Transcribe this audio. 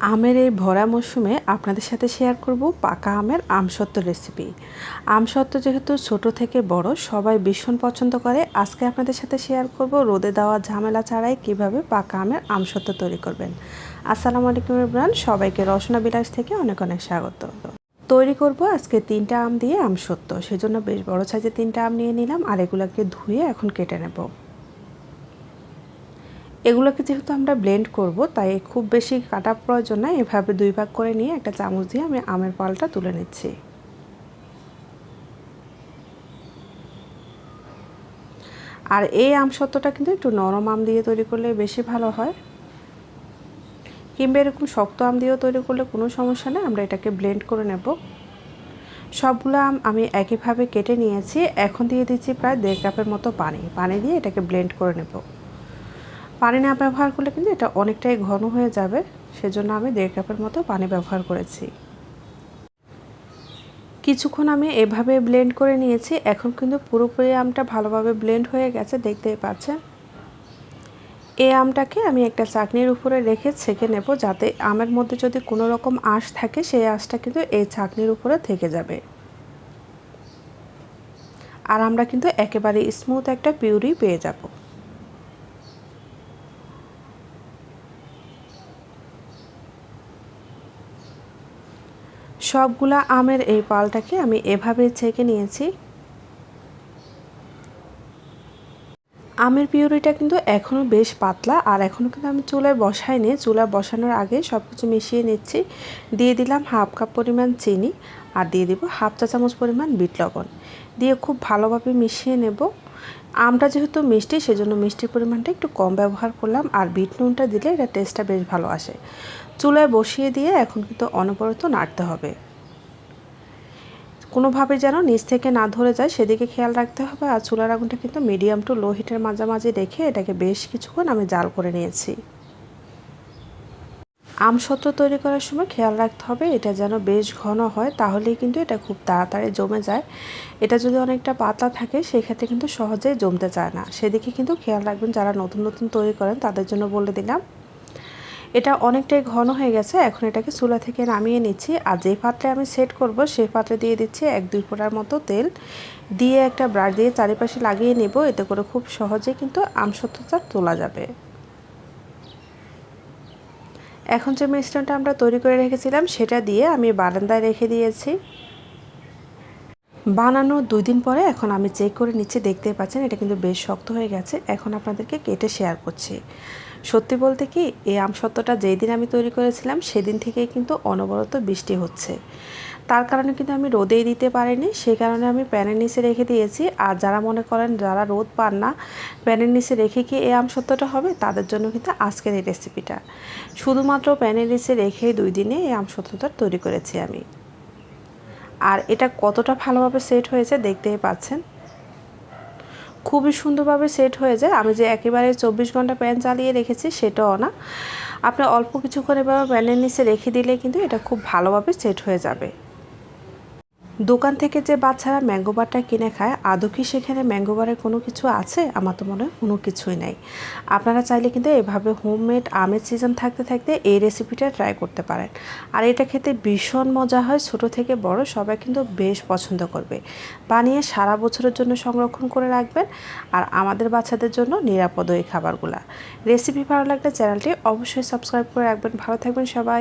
আমের এই ভরা মরশুমে আপনাদের সাথে শেয়ার করব পাকা আমের আমসত্ত্ব রেসিপি আমসত্ত্ব যেহেতু ছোট থেকে বড়, সবাই ভীষণ পছন্দ করে। আজকে আপনাদের সাথে শেয়ার করব রোদে দেওয়া ঝামেলা ছাড়াই কীভাবে পাকা আমের আমসত্ত্ব তৈরি করবেন। আসসালামু আলাইকুম ইব্রান সবাইকে রসনা বিলাস থেকে অনেক অনেক স্বাগত। তৈরি করব আজকে তিনটা আম দিয়ে আমসত্ত্ব। সেজন্য বেশ বড় সাইজে তিনটা আম নিয়ে নিলাম আর এগুলোকে ধুয়ে এখন কেটে নেব। এগুলোকে যেহেতু আমরা ব্লেন্ড করব, তাই খুব বেশি কাটা প্রয়োজন না এভাবে দুই ভাগ করে নিয়ে একটা চামচ দিয়ে আমি আমের পালটা তুলে নিচ্ছি। আর এই আম সত্ত্বটা কিন্তু একটু নরম আম দিয়ে তৈরি করলে বেশি ভালো হয়। কিংবা এরকম শক্ত আম দিয়েও তৈরি করলে কোনো সমস্যা নেই, আমরা এটাকে ব্লেন্ড করে নেব। সবগুলো আম আমি একইভাবে কেটে নিয়েছি। এখন দিয়ে দিচ্ছি প্রায় দেড় কাপের মতো পানি। পানি দিয়ে এটাকে ব্লেন্ড করে নেব। পানি না ব্যবহার করলে কিন্তু এটা অনেকটাই ঘন হয়ে যাবে। সেজন্য আমি দেড় কাপের মতো পানি ব্যবহার করেছি। কিছুক্ষণ আমি এভাবে ব্লেন্ড করে নিয়েছি। এখন কিন্তু পুরোপুরি আমটা ভালোভাবে ব্লেন্ড হয়ে গেছে, দেখতেই পাচ্ছেন। এই আমটাকে আমি একটা চাকনির উপরে রেখে ছেঁকে নেব, যাতে আমের মধ্যে যদি কোনো রকম আঁশ থাকে, সেই আঁশটা কিন্তু এই চাকনির উপরে থেকে যাবে। আর আমরা কিন্তু একেবারে স্মুথ একটা পিউরি পেয়ে যাব। সবগুলা আমের এই পালটাকে আমি এভাবে ছেঁকে নিয়েছি। আমের পিউরিটা কিন্তু এখনও বেশ পাতলা আর এখনও কিন্তু আমি চুলায় বসাইনি। চুলা বসানোর আগে সব কিছু মিশিয়ে নিচ্ছি। দিয়ে দিলাম হাফ কাপ পরিমাণ চিনি আর দিয়ে দিব হাফ চা চামচ পরিমাণ বিট লবণ। দিয়ে খুব ভালোভাবে মিশিয়ে নেব। আমটা যেহেতু মিষ্টি, সেজন্য মিষ্টির পরিমাণটা একটু কম ব্যবহার করলাম। আর বিট নুনটা দিলে এটা টেস্টটা বেশ ভালো আসে। চুলায় বসিয়ে দিয়ে এখন কিন্তু অনবরত নাড়তে হবে। কোনোভাবে যেন নিচ থেকে না ধরে যায়, সেদিকে খেয়াল রাখতে হবে। আর চুলার আগুনটা কিন্তু মিডিয়াম টু লো হিটের মাঝামাঝি রেখে এটাকে বেশ কিছুক্ষণ আমি জাল করে নিয়েছি। আমসত্ত্ব তৈরি করার সময় খেয়াল রাখতে হবে, এটা যেন বেশ ঘন হয়, তাহলেই কিন্তু এটা খুব তাড়াতাড়ি জমে যায়। এটা যদি অনেকটা পাতলা থাকে, সেক্ষেত্রে কিন্তু সহজেই জমতে চায় না। সেদিকে কিন্তু খেয়াল রাখবেন, যারা নতুন নতুন তৈরি করেন, তাদের জন্য বলে দিলাম। এটা অনেকটাই ঘন হয়ে গেছে, এখন এটাকে চুলা থেকে নামিয়ে নিচ্ছি। আর যে পাত্রে আমি সেট করব সেই পাত্রে দিয়ে দিচ্ছি এক, দুই ফোঁটার মতো তেল। দিয়ে একটা ব্রাশ দিয়ে চারিপাশে লাগিয়ে নেব, এতে করে খুব সহজে কিন্তু আমসত্ত্বটা তোলা যাবে। এখন যে মিশ্রণটা আমরা তৈরি করে রেখেছিলাম, সেটা দিয়ে আমি বারান্দায় রেখে দিয়েছি। বানানো দুই দিন পরে এখন আমি চেক করে নিচ্ছি দেখতে পাচ্ছেন এটা কিন্তু বেশ শক্ত হয়ে গেছে। এখন আপনাদেরকে কেটে শেয়ার করছি। সত্যি বলতে কি, এই আমসত্ত্বটা যেই দিন আমি তৈরি করেছিলাম, সেদিন থেকেই কিন্তু অনবরত বৃষ্টি হচ্ছে। তার কারণে কিন্তু আমি রোদেই দিতে পারিনি, সেই কারণে আমি প্যানের নিচে রেখে দিয়েছি। আর যারা মনে করেন যারা রোদ পান না, প্যানের নিচে রেখে কি এই আমসত্ত্বটা হবে, তাদের জন্য কিন্তু আজকের এই রেসিপিটা শুধুমাত্র প্যানের নিচে রেখেই দুই দিনে এই আমসত্ত্বটা তৈরি করেছি আমি। আর এটা কতটা ভালোভাবে সেট হয়েছে দেখতেই পাচ্ছেন। খুবই সুন্দরভাবে সেট হয়ে যায়। আমি যে একেবারে চব্বিশ ঘণ্টা প্যান চালিয়ে রেখেছি সেটাও না। আপনি অল্প কিছুক্ষণ এবার প্যানের নিচে রেখে দিলে কিন্তু এটা খুব ভালোভাবে সেট হয়ে যাবে। দোকান থেকে যে বাচ্চারা ম্যাঙ্গো বারটা কিনে খায়, আদৌ কি সেখানে ম্যাঙ্গো বারের কোনো কিছু আছে? আমার তো মনে হয় কোনো কিছুই নেই। আপনারা চাইলে কিন্তু এভাবে হোমমেড আমের সিজন থাকতে থাকতে এই রেসিপিটা ট্রাই করতে পারেন। আর এটা খেতে ভীষণ মজা হয়, ছোট থেকে বড়, সবাই কিন্তু বেশ পছন্দ করবে। বানিয়ে সারা বছরের জন্য সংরক্ষণ করে রাখবেন আর আমাদের বাচ্চাদের জন্য নিরাপদ এই খাবারগুলা। রেসিপি ভালো লাগলে চ্যানেলটি অবশ্যই সাবস্ক্রাইব করে রাখবেন। ভালো থাকবেন সবাই।